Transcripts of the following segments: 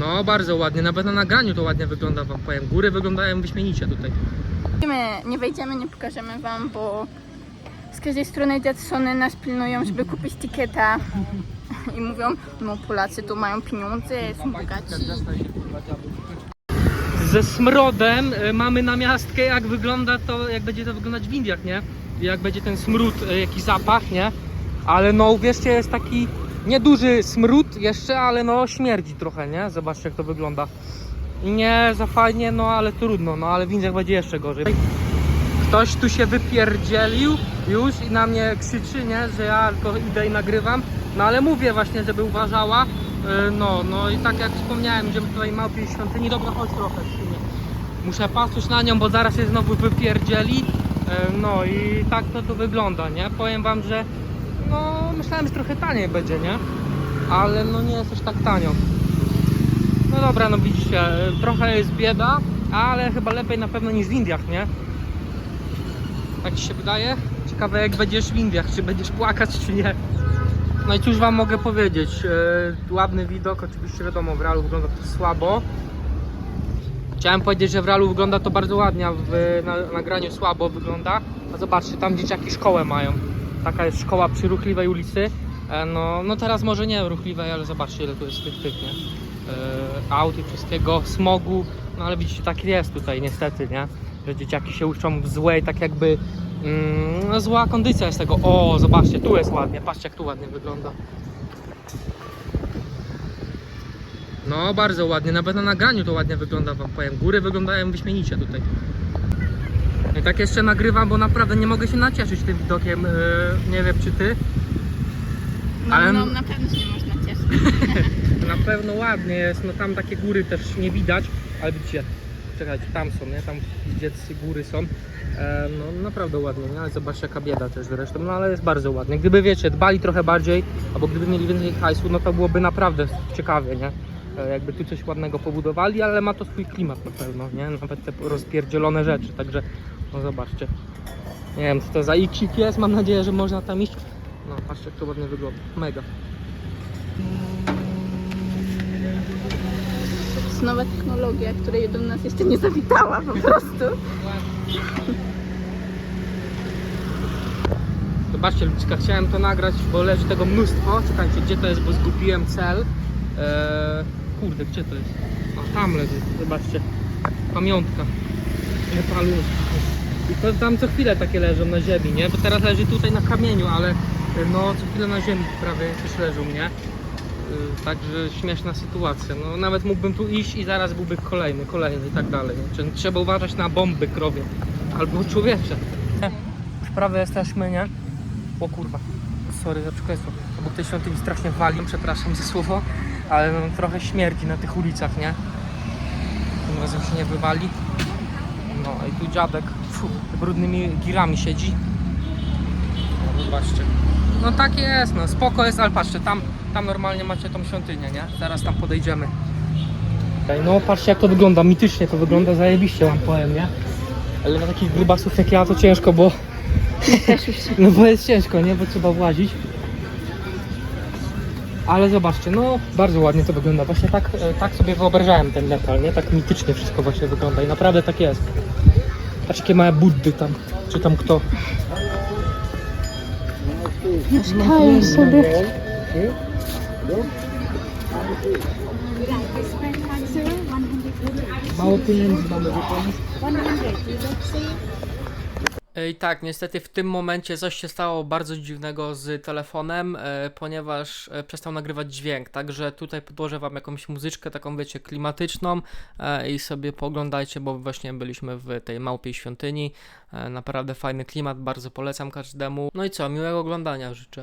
No, bardzo ładnie. Nawet na nagraniu to ładnie wygląda, wam powiem. Góry wyglądają wyśmienicie tutaj. Nie, nie wejdziemy, nie pokażemy wam, bo z każdej strony Jacksony nas pilnują, żeby kupić tikieta i mówią, no Polacy tu mają pieniądze, są bogaci. Ze smrodem y, mamy namiastkę, jak wygląda to, jak będzie to wyglądać w Indiach, nie? Jak będzie ten smród, y, jaki zapach, nie? Ale no, uwierzcie, jest taki nieduży smród jeszcze, ale no śmierdzi trochę, nie? Zobaczcie, jak to wygląda. Nie za fajnie, no ale trudno, no ale w Indiach będzie jeszcze gorzej. Ktoś tu się wypierdzielił już i na mnie krzyczy, nie? Że ja tylko idę i nagrywam. No ale mówię właśnie, żeby uważała. Yy, No, no i tak jak wspomniałem, idziemy tutaj małpiej świątyni. Dobra, chodź trochę w sumie. Muszę patrzeć na nią, bo zaraz się znowu wypierdzieli. Yy, No i tak to tu wygląda, nie? Powiem wam, że no myślałem, że trochę taniej będzie, nie? Ale no nie jest aż tak tanio. No dobra, no widzicie, trochę jest bieda, ale chyba lepiej na pewno niż w Indiach, nie? Tak ci się wydaje? Ciekawe jak będziesz w Indiach, czy będziesz płakać, czy nie. No i cóż wam mogę powiedzieć, e, ładny widok, oczywiście wiadomo, w realu wygląda to słabo. Chciałem powiedzieć, że w realu wygląda to bardzo ładnie, a w na, nagraniu słabo wygląda. A zobaczcie, tam dzieciaki szkołę mają. Taka jest szkoła przy ruchliwej ulicy. E, no, no teraz może nie ruchliwej, ale zobaczcie ile tu jest tych, tych nie? E, aut i wszystkiego, smogu. No ale widzicie, tak jest tutaj niestety, nie? Że dzieciaki się uczą w złej, tak jakby mm, no, zła kondycja jest tego. O, zobaczcie, tu jest ładnie, patrzcie jak tu ładnie wygląda. No, bardzo ładnie, nawet na nagraniu to ładnie wygląda, wam powiem. Góry wyglądają wyśmienicie tutaj. I tak jeszcze nagrywam, bo naprawdę nie mogę się nacieszyć tym widokiem. Yy, nie wiem czy ty. No, Ale- no na pewno się nie można cieszyć. Na pewno ładnie jest, no tam takie góry też nie widać, ale widzicie, czekajcie, tam są, nie? Tam gdzie góry są. E, no naprawdę ładnie, nie? Ale zobaczcie jaka bieda też zresztą, no ale jest bardzo ładnie. Gdyby wiecie, dbali trochę bardziej, albo gdyby mieli więcej hajsu, no to byłoby naprawdę ciekawie, nie? E, jakby tu coś ładnego pobudowali, ale ma to swój klimat na pewno, nie? Nawet te rozpierdzielone rzeczy, także no zobaczcie. Nie wiem co to za ikik jest, mam nadzieję, że można tam iść. No patrzcie jak to ładnie wygląda, mega. To jest nowa technologia, której do nas jeszcze nie zawitała po prostu. Zobaczcie ludziska, chciałem to nagrać, bo leży tego mnóstwo. Czekajcie, gdzie to jest, bo zgubiłem cel. Eee, kurde, gdzie to jest? A tam leży, zobaczcie. Pamiątka. Nepalu. I to tam co chwilę takie leżą na ziemi, nie? Bo teraz leży tutaj na kamieniu, ale no co chwilę na ziemi prawie też leżą, nie? Yy, Także śmieszna sytuacja. No, nawet mógłbym tu iść i zaraz byłby kolejny, kolejny i tak dalej. nie? Trzeba uważać na bomby krowie albo człowiecze. Już prawie jesteśmy, nie? O kurwa, sorry za przekleństwo. Obok tej świątyni strasznie wali, przepraszam za słowo, ale no, trochę śmierdzi na tych ulicach, nie? Tym razem się nie wywali. No i tu dziadek fu, brudnymi girami siedzi. No zobaczcie. No tak jest, no spoko jest, ale patrzcie, tam, tam normalnie macie tą świątynię, nie? Zaraz tam podejdziemy. No patrzcie jak to wygląda, mitycznie to wygląda, zajebiście wam powiem, nie? Ale dla takich grubasów jak ja to ciężko, bo no bo jest ciężko, nie? Bo trzeba włazić. Ale zobaczcie, no bardzo ładnie to wygląda. Właśnie tak, e, tak sobie wyobrażałem ten Nepal, nie? Tak mitycznie wszystko właśnie wygląda i naprawdę tak jest. Patrz jakie małe buddy tam, czy tam kto. Mieszkają sobie. Mało pieniędzy mamy wypłacić. I tak, niestety w tym momencie coś się stało bardzo dziwnego z telefonem, e, ponieważ e, przestał nagrywać dźwięk. Także tutaj podłożę Wam jakąś muzyczkę, taką wiecie, klimatyczną e, i sobie pooglądajcie, bo właśnie byliśmy w tej małpiej świątyni. Naprawdę fajny klimat, bardzo polecam każdemu. No i co, miłego oglądania życzę.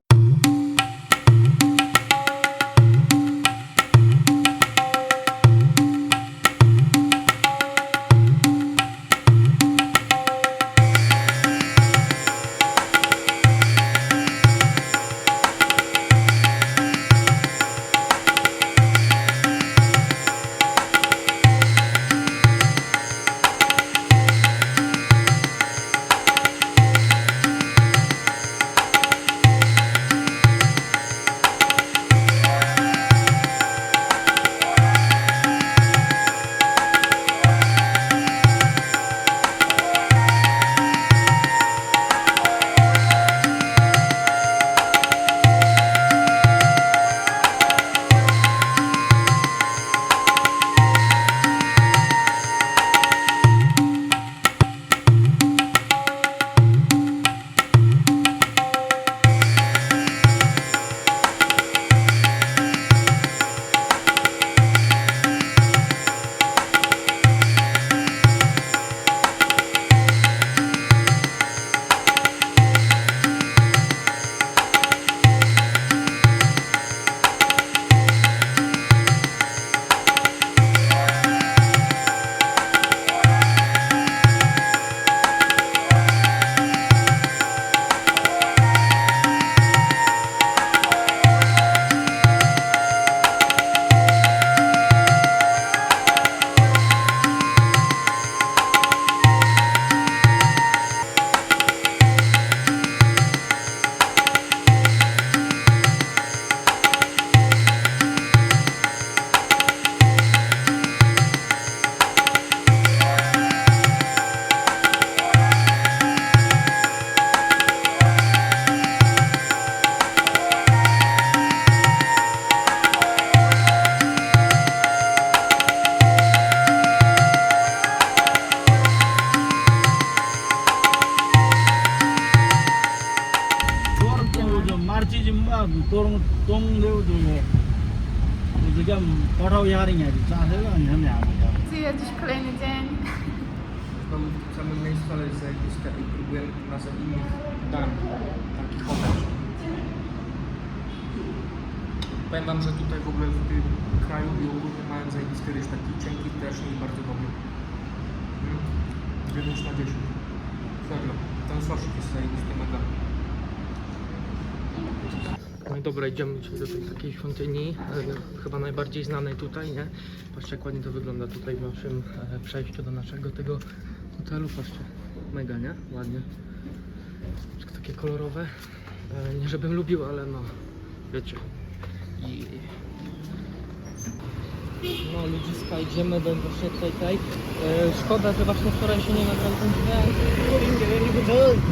Jest zajebiste i próbujemy razem innych dań, takich podaż. Powiem wam, że tutaj w ogóle w tym kraju białorusy mają zajebisty ryż, taki cienki, pyszny i bardzo dobry. Mm. 9 na 10. Serio. Ten sosik jest zajebisty, mega. No i dobra, idziemy do tej takiej świątyni, e, chyba najbardziej znanej tutaj, nie? Patrzcie jak ładnie to wygląda tutaj w naszym e, przejściu do naszego tego hotelu, patrzcie, mega, nie? Ładnie. Takie kolorowe. E, nie żebym lubił, ale no, wiecie. I... No ludziska, idziemy do właśnie tej, tej. E, szkoda, że właśnie wczoraj się nie nagrał ten dźwięk.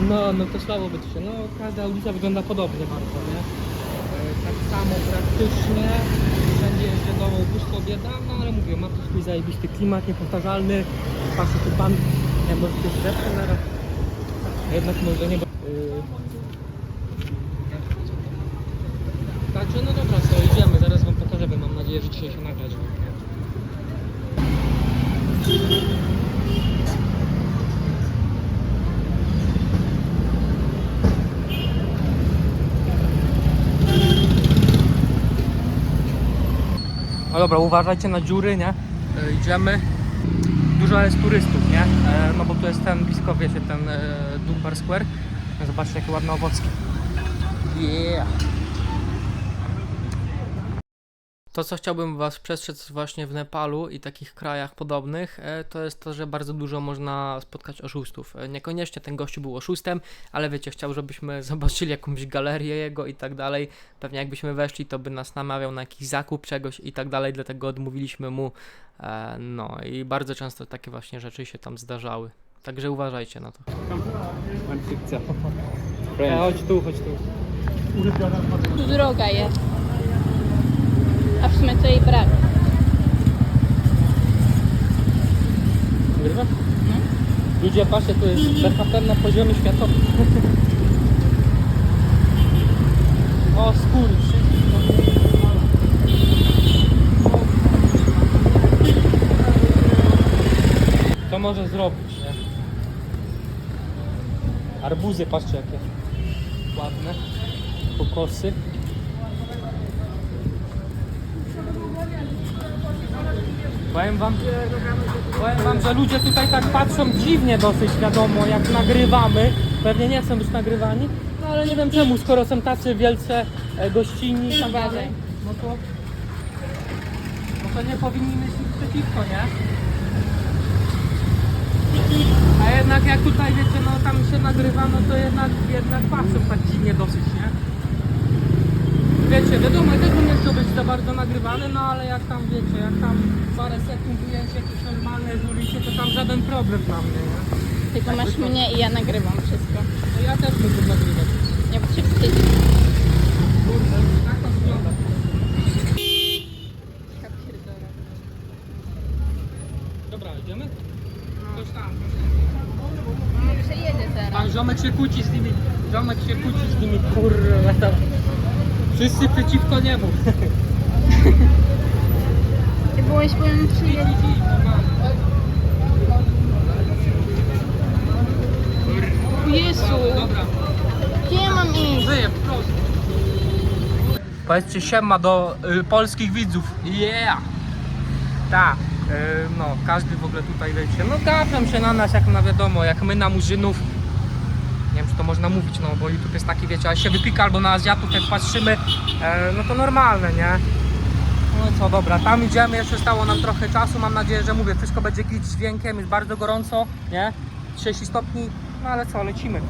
No, no to słabo by to się. No, każda ulica wygląda podobnie bardzo, nie? E, tak samo praktycznie. Wszędzie jest wiadomo pusto bieda, no ale mówię, ma to swój zajebisty klimat, niepowtarzalny. Patrzę tu pan, nie może to jest lepsze naraz. A Jednak może nie. bo- Yy... Także no dobra, co idziemy, zaraz wam pokażemy. Mam nadzieję, że dzisiaj się nagrać. No dobra, uważajcie na dziury, nie? E, idziemy. Dużo jest turystów, nie? E, no bo tu jest ten blisko, wiecie, ten e, Durbar Square. Zobaczcie, jakie ładne owocki. Yeah. To, co chciałbym Was przestrzec właśnie w Nepalu i takich krajach podobnych, e, to jest to, że bardzo dużo można spotkać oszustów. E, Niekoniecznie ten gościu był oszustem, ale wiecie, chciał, żebyśmy zobaczyli jakąś galerię jego i tak dalej. Pewnie jakbyśmy weszli, to by nas namawiał na jakiś zakup czegoś i tak dalej, dlatego odmówiliśmy mu. E, No i bardzo często takie właśnie rzeczy się tam zdarzały. Także uważajcie na to. E, chodź tu, chodź tu. Tu droga jest. Sumie to jej brak. Nagrywa? Ludzie, patrzcie, tu jest BHP na poziomie światowym. o, skóry, Co może zrobić, nie? Arbuzy, patrzcie jakie ładne. Kokosy. Powiem wam, powiem wam, że ludzie tutaj tak patrzą dziwnie dosyć wiadomo, jak nagrywamy. Pewnie nie chcą być nagrywani, no ale nie wiem czemu, skoro są tacy wielce e, gościnni i tak dalej, no to, no to nie powinni mieć nic przeciwko, nie? A jednak jak tutaj wiecie, no tam się nagrywa, no to jednak, jednak patrzą tak dziwnie dosyć, nie? Wiecie, wiadomo, ja też bym nie chciał za bardzo nagrywany, no ale jak tam wiecie, jak tam parę sekund ujęcie jakieś normalne z ulicy, to tam żaden problem dla mnie, nie? Tylko masz mnie i ja nagrywam wszystko. No ja też mógłbym nagrywać. Nie bo się wstydzi. Kurde, tak to wygląda. Dobra, idziemy? Coś tam. No przejedzie teraz. Pan ziomek się kłóci z nimi, ziomek się kłóci z nimi, kurwa tam. Wszyscy przeciwko niemu. Ty byłeś powiem przyjedzie. O Jezu, gdzie mam iść? Żyję, proszę. Powiedzcie siema do y, polskich widzów. Yeah! Tak, y, no każdy w ogóle tutaj wiecie, no gapią się na nas jak na wiadomo, jak my na murzynów. Nie wiem czy to można mówić, no bo YouTube jest taki wiecie, ale się wypika albo na Azjatów jak patrzymy, e, no to normalne, nie? No co, dobra, tam idziemy, jeszcze stało nam trochę czasu, mam nadzieję, że mówię, wszystko będzie git dźwiękiem, jest bardzo gorąco, nie? 30 stopni, no ale co, lecimy.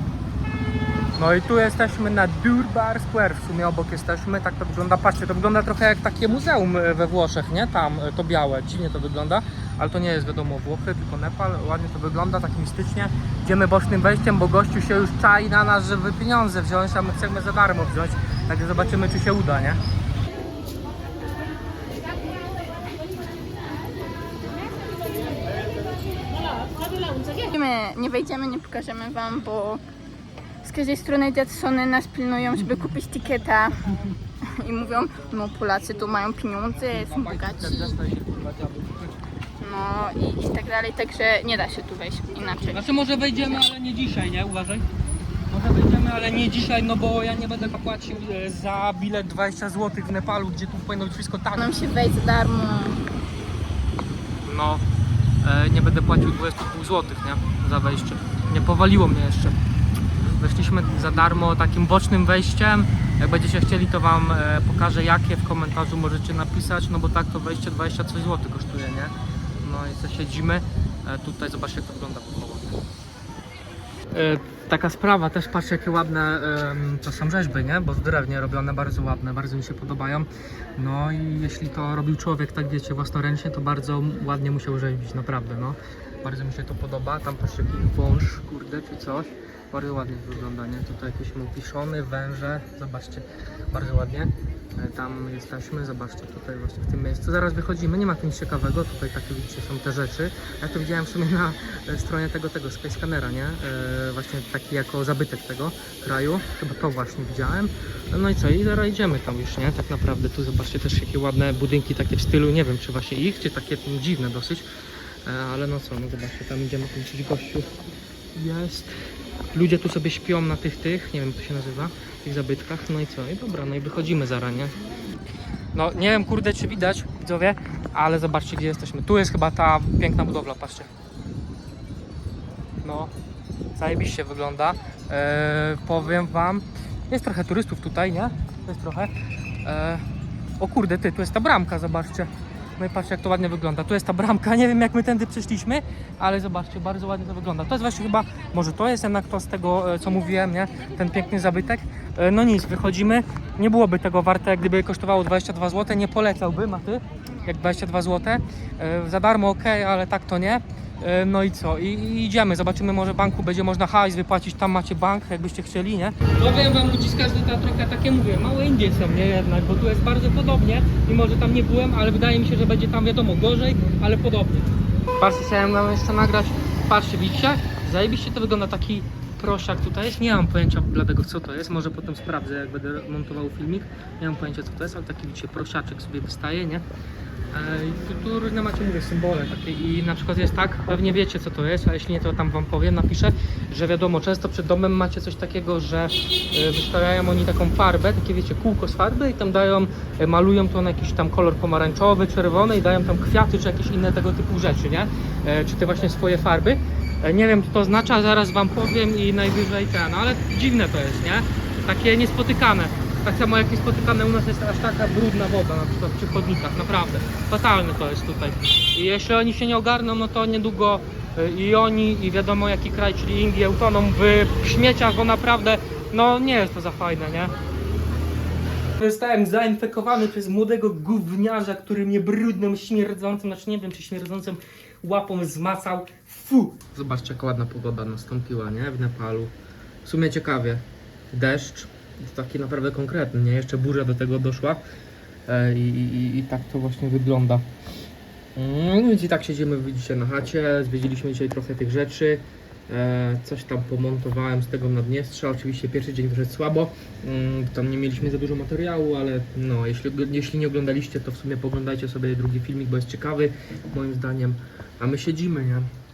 No i tu jesteśmy na Durbar Square, w sumie obok jesteśmy, tak to wygląda, patrzcie, to wygląda trochę jak takie muzeum e, we Włoszech, nie? Tam, e, to białe, dziwnie to wygląda, ale to nie jest wiadomo Włochy, tylko Nepal, ładnie to wygląda, tak mistycznie. Idziemy bocznym wejściem, bo gościu się już czai na nas, żeby pieniądze wziąć, a my chcemy za darmo wziąć, także zobaczymy, czy się uda, nie? My nie wejdziemy, nie pokażemy wam, bo z każdej strony dziadsony nas pilnują, żeby kupić tikieta. i mówią, no Polacy tu mają pieniądze, są bogaci, no i, i tak dalej, także nie da się tu wejść inaczej. Znaczy może wejdziemy, ale nie dzisiaj, nie? Uważaj. Może wejdziemy, ale nie dzisiaj, no bo ja nie będę płacił e, za bilet 20 zł w Nepalu, gdzie tu powinno być wszystko tak. Nam się wejść za darmo. No, nie będę płacił 22 zł, nie? Za wejście. Nie powaliło mnie jeszcze. Weszliśmy za darmo takim bocznym wejściem. Jak będziecie chcieli, to Wam e, pokażę jakie w komentarzu możecie napisać, no bo tak to wejście 20 coś zł kosztuje, nie? No i co siedzimy. E, tutaj zobaczcie jak to wygląda po. E, taka sprawa, też patrzcie jakie ładne em, to są rzeźby, nie? Bo w drewnie robione, bardzo ładne, bardzo mi się podobają. No i jeśli to robił człowiek, tak wiecie, własnoręcznie, to bardzo ładnie musiał rzeźbić, naprawdę, no. Bardzo mi się to podoba. Tam patrzcie jakiś wąż, kurde, czy coś. Bardzo ładnie wygląda, nie? Tutaj jakieś mupiszony, węże, zobaczcie, bardzo ładnie. E, Tam jesteśmy, zobaczcie, tutaj właśnie w tym miejscu. Zaraz wychodzimy, nie ma nic ciekawego, tutaj takie widzicie są te rzeczy. Ja to widziałem w sumie na e, stronie tego, tego Skyscannera, nie? E, właśnie taki jako zabytek tego kraju, chyba to właśnie widziałem. No i co, i zaraz idziemy tam już, nie? Tak naprawdę tu zobaczcie też jakie ładne budynki takie w stylu, nie wiem czy właśnie ich, czy takie dziwne dosyć. Ale no co, no zobaczcie, tam idziemy, jakiś gościu jest. Ludzie tu sobie śpią na tych, tych, nie wiem to się nazywa, tych zabytkach, no i co, i dobra, no i wychodzimy zaraz, nie? No nie wiem kurde czy widać, widzowie, ale zobaczcie gdzie jesteśmy. Tu jest chyba ta piękna budowla, patrzcie. No, zajebiście wygląda. Eee, powiem wam, jest trochę turystów tutaj, nie? Jest trochę. Eee, o kurde, ty, tu jest ta bramka, zobaczcie. No i patrzcie jak to ładnie wygląda. Tu jest ta bramka, nie wiem jak my tędy przyszliśmy, ale zobaczcie, bardzo ładnie to wygląda. To jest właśnie chyba, może to jest jednak to z tego, e, co mówiłem, nie? Ten piękny zabytek. E, No nic, wychodzimy. Nie byłoby tego warte, gdyby kosztowało 22 zł. Nie polecałbym, a ty? Jak 22 zł. E, Za darmo ok, ale tak to nie. E, No i co? I, I idziemy, zobaczymy, może banku będzie można hajs wypłacić, tam macie bank, jakbyście chcieli, nie? Powiem wam, ludzi z każdej ta trochę takie mówię, małe Indie są, nie jednak, bo tu jest bardzo podobnie, mimo że tam nie byłem, ale wydaje mi się, że będzie tam wiadomo gorzej, ale podobnie. Patrzcie, chciałem wam jeszcze nagrać, patrzcie, widzicie? Zajebiście to wygląda taki prosiak tutaj jest, nie mam pojęcia bladego co to jest, może potem sprawdzę jak będę montował filmik, nie mam pojęcia co to jest, ale taki widzicie prosiaczek sobie wystaje, nie? Tu, tu różne macie, mówię, symbole takie i na przykład jest tak, pewnie wiecie co to jest, a jeśli nie to tam wam powiem, napiszę, że wiadomo, często przed domem macie coś takiego, że e, wystawiają oni taką farbę, takie wiecie, kółko z farby i tam dają, e, malują to na jakiś tam kolor pomarańczowy, czerwony i dają tam kwiaty czy jakieś inne tego typu rzeczy, nie? E, Czy te właśnie swoje farby. Nie wiem co to oznacza, zaraz wam powiem i najwyżej ten, ale dziwne to jest, nie? Takie niespotykane. Tak samo jak niespotykane u nas jest aż taka brudna woda, na przykład przy chodnikach, naprawdę. Fatalne to jest tutaj. I jeśli oni się nie ogarną, no to niedługo y, i oni, i wiadomo jaki kraj, czyli Indie, utoną w śmieciach, bo naprawdę, no nie jest to za fajne, nie? Zostałem zainfekowany przez młodego gówniarza, który mnie brudną, śmierdzącym, znaczy nie wiem czy śmierdzącym łapą zmacał. Fu! Zobaczcie jaka ładna pogoda nastąpiła, nie? W Nepalu. W sumie ciekawie. Deszcz, jest taki naprawdę konkretny, nie? Jeszcze burza do tego doszła. E, I, i, I tak to właśnie wygląda. Mm, więc i tak siedzimy, widzicie, na chacie. Zwiedziliśmy dzisiaj trochę tych rzeczy. E, coś tam pomontowałem z tego Naddniestrza. Oczywiście pierwszy dzień wyszedł słabo. Mm, tam nie mieliśmy za dużo materiału, ale no, jeśli, jeśli nie oglądaliście, to w sumie poglądajcie sobie drugi filmik, bo jest ciekawy, moim zdaniem. A my siedzimy, nie?